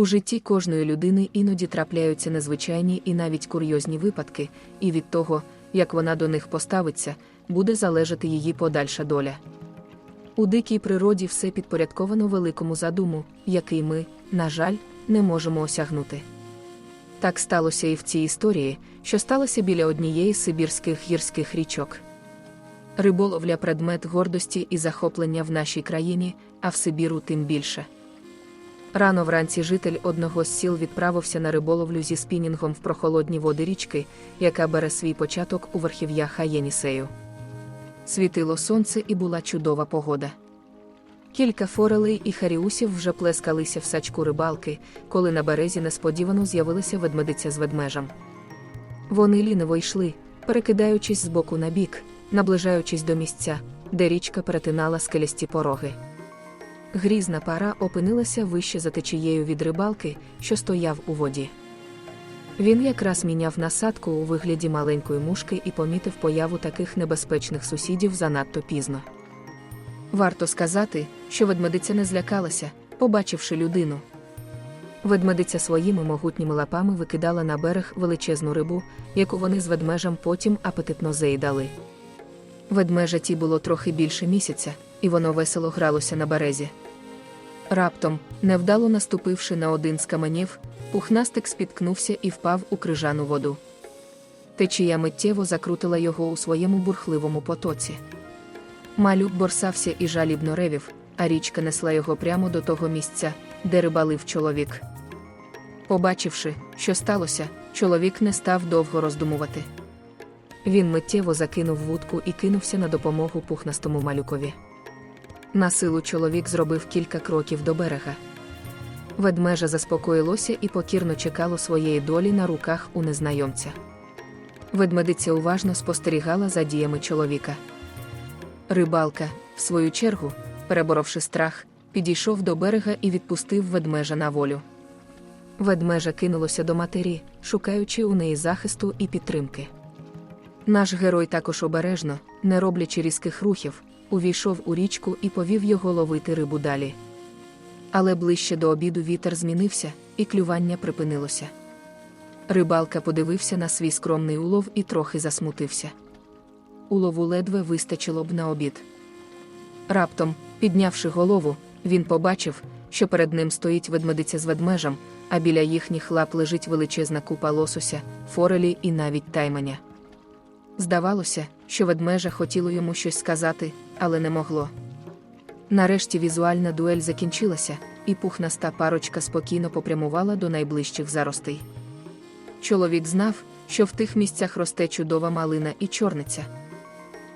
У житті кожної людини іноді трапляються незвичайні і навіть курйозні випадки, і від того, як вона до них поставиться, буде залежати її подальша доля. У дикій природі все підпорядковано великому задуму, який ми, на жаль, не можемо осягнути. Так сталося і в цій історії, що сталося біля однієї з сибірських гірських річок. Риболовля предмет гордості і захоплення в нашій країні, а в Сибіру тим більше. Рано вранці житель одного з сіл відправився на риболовлю зі спінінгом в прохолодні води річки, яка бере свій початок у верхів'ях Єнісею. Світило сонце і була чудова погода. Кілька форелей і харіусів вже плескалися в сачку рибалки, коли на березі несподівано з'явилася ведмедиця з ведмежем. Вони ліниво йшли, перекидаючись з боку на бік, наближаючись до місця, де річка перетинала скелясті пороги. Грізна пара опинилася вище за течією від рибалки, що стояв у воді. Він якраз міняв насадку у вигляді маленької мушки і помітив появу таких небезпечних сусідів занадто пізно. Варто сказати, що ведмедиця не злякалася, побачивши людину. Ведмедиця своїми могутніми лапами викидала на берег величезну рибу, яку вони з ведмежем потім апетитно заїдали. Ведмежа ті було трохи більше місяця, і воно весело гралося на березі. Раптом, невдало наступивши на один з каменів, пухнастик спіткнувся і впав у крижану воду. Течія миттєво закрутила його у своєму бурхливому потоці. Малюк борсався і жалібно ревів, а річка несла його прямо до того місця, де рибалив чоловік. Побачивши, що сталося, чоловік не став довго роздумувати. Він миттєво закинув вудку і кинувся на допомогу пухнастому малюкові. На силу чоловік зробив кілька кроків до берега. Ведмежа заспокоїлося і покірно чекало своєї долі на руках у незнайомця. Ведмедиця уважно спостерігала за діями чоловіка. Рибалка, в свою чергу, переборовши страх, підійшов до берега і відпустив ведмежа на волю. Ведмежа кинулося до матері, шукаючи у неї захисту і підтримки. Наш герой також обережно, не роблячи різких рухів, увійшов у річку і повів його ловити рибу далі. Але ближче до обіду вітер змінився, і клювання припинилося. Рибалка подивився на свій скромний улов і трохи засмутився. Улову ледве вистачило б на обід. Раптом, піднявши голову, він побачив, що перед ним стоїть ведмедиця з ведмежем, а біля їхніх лап лежить величезна купа лосося, форелі і навіть тайманя. Здавалося, що ведмежа хотіло йому щось сказати, але не могло. Нарешті візуальна дуель закінчилася, і пухнаста парочка спокійно попрямувала до найближчих заростей. Чоловік знав, що в тих місцях росте чудова малина і чорниця.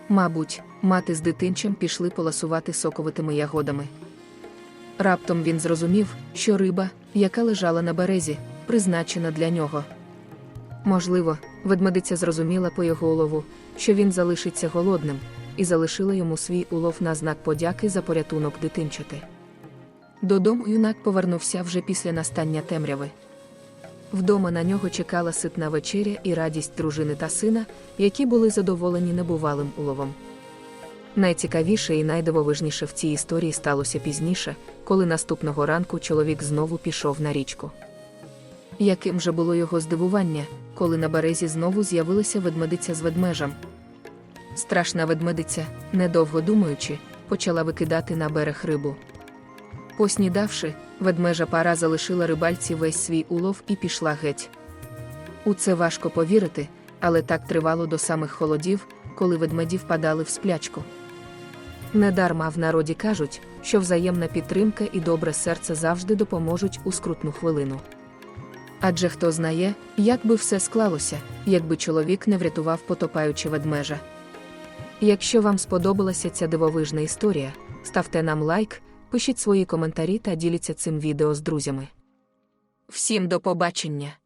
Мабуть, мати з дитинчем пішли поласувати соковитими ягодами. Раптом він зрозумів, що риба, яка лежала на березі, призначена для нього. Можливо, ведмедиця зрозуміла по його улову, що він залишиться голодним, і залишила йому свій улов на знак подяки за порятунок дитинчати. Додому юнак повернувся вже після настання темряви. Вдома на нього чекала ситна вечеря і радість дружини та сина, які були задоволені небувалим уловом. Найцікавіше і найдивовижніше в цій історії сталося пізніше, коли наступного ранку чоловік знову пішов на річку. Яким же було його здивування, коли на березі знову з'явилася ведмедиця з ведмежем. Страшна ведмедиця, недовго думаючи, почала викидати на берег рибу. Поснідавши, ведмежа пара залишила рибальці весь свій улов і пішла геть. У це важко повірити, але так тривало до самих холодів, коли ведмеді впадали в сплячку. Недарма в народі кажуть, що взаємна підтримка і добре серце завжди допоможуть у скрутну хвилину. Адже хто знає, як би все склалося, якби чоловік не врятував потопаючи ведмежа. Якщо вам сподобалася ця дивовижна історія, ставте нам лайк, пишіть свої коментарі та діліться цим відео з друзями. Всім до побачення!